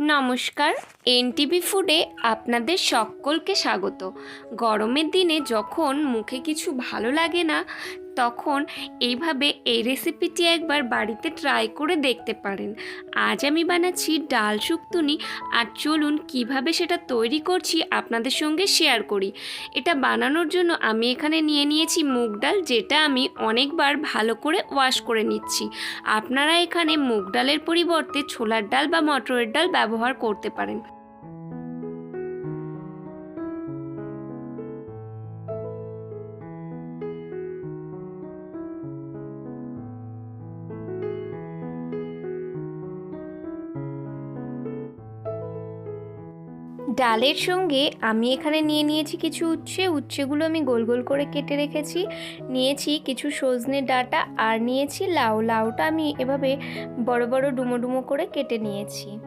নমস্কার এনটিভি ফুডে আপনাদের সকলকে স্বাগত। গরমের দিনে যখন মুখে কিছু ভালো লাগে না তখন এইভাবে এই রেসিপিটি একবার বাড়িতে ট্রাই করে দেখতে পারেন। আজ আমি বানাচ্ছি ডাল শুক্তুনি, আর চলুন কীভাবে সেটা তৈরি করছি আপনাদের সঙ্গে শেয়ার করি। এটা বানানোর জন্য আমি এখানে নিয়ে নিয়েছি মুগ ডাল, যেটা আমি অনেকবার ভালো করে ওয়াশ করে নিচ্ছি। আপনারা এখানে মুগ ডালের পরিবর্তে ছোলার ডাল বা মটরের ডাল ব্যবহার করতে পারেন। ডালের সঙ্গে আমি এখানে নিয়ে নিয়েছি কিছু উচ্ছে। উচ্ছেগুলো আমি গোল গোল করে কেটে রেখেছি। নিয়েছি কিছু সজনে ডাঁটা আর নিয়েছি লাউ। লাউটা আমি এভাবে বড় বড় ডুমো ডুমো করে কেটে নিয়েছি।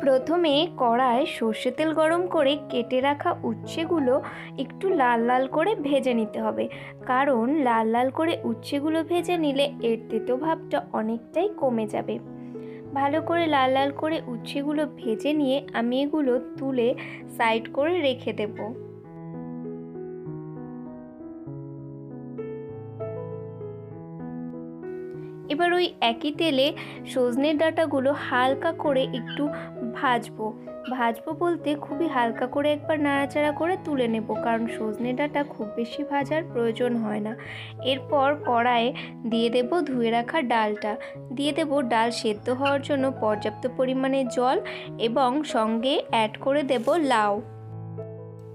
প্রথমে কড়ায় সর্ষে তেল গরম করে কেটে রাখা উচ্ছেগুলো একটু লাল লাল করে ভেজে নিতে হবে। কারণ লাল লাল করে উচ্ছেগুলো ভেজে নিলে এর তেতো ভাবটা অনেকটাই কমে যাবে। ভালো করে লাল লাল করে উচ্ছেগুলো ভেজে নিয়ে আমি এগুলো তুলে সাইড করে রেখে দেব। এবার ওই একই তেলে সজনের ডাঁটাগুলো হালকা করে একটু ভাজবো। ভাজবো বলতে খুবই হালকা করে একবার নাড়াচাড়া করে তুলে নেব, কারণ সজনে ডাঁটা খুব বেশি ভাজার প্রয়োজন হয় না। এরপর কড়াইয়ে দিয়ে দেব ধুয়ে রাখা ডালটা। দিয়ে দেব ডাল সেদ্ধ হওয়ার জন্য পর্যাপ্ত পরিমাণে জল এবং সঙ্গে অ্যাড করে দেব লাউ।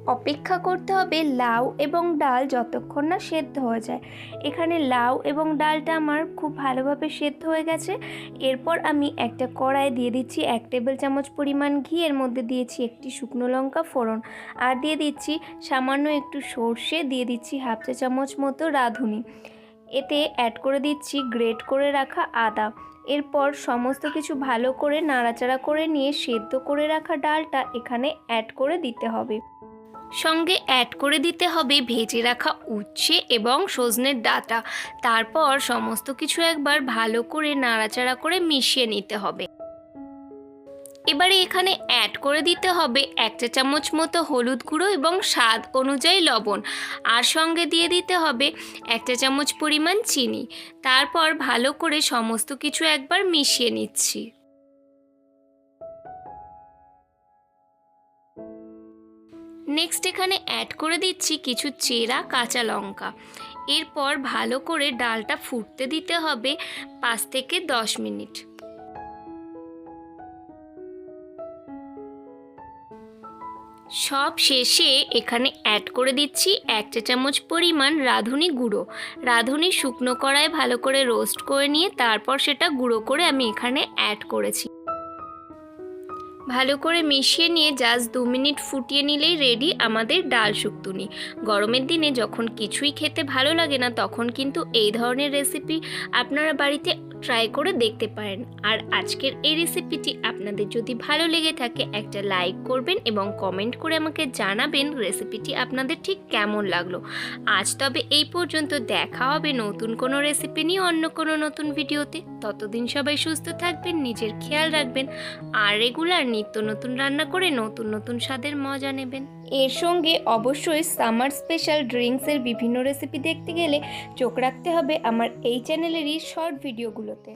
অপেক্ষা করতে হবে লাউ এবং ডাল যতক্ষণ না সেদ্ধ হয়ে যায়। এখানে লাউ এবং ডালটা আমার খুব ভালোভাবে সেদ্ধ হয়ে গেছে। এরপর আমি একটা কড়াই দিয়ে দিচ্ছি এক টেবিল চামচ পরিমাণ ঘি, এর মধ্যে দিয়েছি একটি শুকনো লঙ্কা ফোড়ন। আর দিয়ে দিচ্ছি সামান্য একটু সর্ষে, দিয়ে দিচ্ছি হাফ চা চামচ মতো রাঁধুনি। এতে অ্যাড করে দিচ্ছি গ্রেট করে রাখা আদা। এরপর সমস্ত কিছু ভালো করে নাড়াচাড়া করে নিয়ে সেদ্ধ করে রাখা ডালটা এখানে অ্যাড করে দিতে হবে। সঙ্গে অ্যাড করে দিতে হবে ভেজে রাখা উচ্ছে এবং সজনের ডাঁটা। তারপর সমস্ত কিছু একবার ভালো করে নাড়াচাড়া করে মিশিয়ে নিতে হবে। এবারে এখানে অ্যাড করে দিতে হবে এক চা চামচ মতো হলুদ গুঁড়ো এবং স্বাদ অনুযায়ী লবণ। আর সঙ্গে দিয়ে দিতে হবে এক চা চামচ পরিমাণ চিনি। তারপর ভালো করে সমস্ত কিছু একবার মিশিয়ে নিচ্ছি। নেক্সট এখানে অ্যাড করে দিচ্ছি কিছু চেরা কাঁচা লঙ্কা। এরপর ভালো করে ডালটা ফুটতে দিতে হবে পাঁচ থেকে দশ মিনিট। সব শেষে এখানে অ্যাড করে দিচ্ছি এক চা চামচ পরিমাণ রাঁধুনি গুঁড়ো। রাঁধুনি শুকনো কড়ায় ভালো করে রোস্ট করে নিয়ে তারপর সেটা গুঁড়ো করে আমি এখানে অ্যাড করেছি। ভালো করে মিশিয়ে নিয়ে জাস্ট দু মিনিট ফুটিয়ে নিলেই রেডি আমাদের ডাল শুক্তুনি। গরমের দিনে যখন কিছুই খেতে ভালো লাগে না, তখন কিন্তু এই ধরনের রেসিপি আপনারা বাড়িতে ট্রাই করে দেখতে পারেন। আর আজকের এই রেসিপিটি আপনাদের যদি ভালো লেগে থাকে, একটা লাইক করবেন এবং কমেন্ট করে আমাকে জানাবেন রেসিপিটি আপনাদের ঠিক কেমন লাগল। আজ তবে এই পর্যন্ত দেখা হবে নতুন কোনো রেসিপি নিয়ে অন্য কোনো নতুন ভিডিওতে ততদিন সবাই সুস্থ থাকবেন, নিজের খেয়াল রাখবেন, আর রেগুলার নিত্য নতুন রান্না করে নতুন নতুন স্বাদের মজা নেবেন। এর সঙ্গে অবশ্যই সামার স্পেশাল ড্রিঙ্কসের বিভিন্ন রেসিপি দেখতে গেলে চোখ রাখতে হবে আমার এই চ্যানেলেরই শর্ট ভিডিওগুলোতে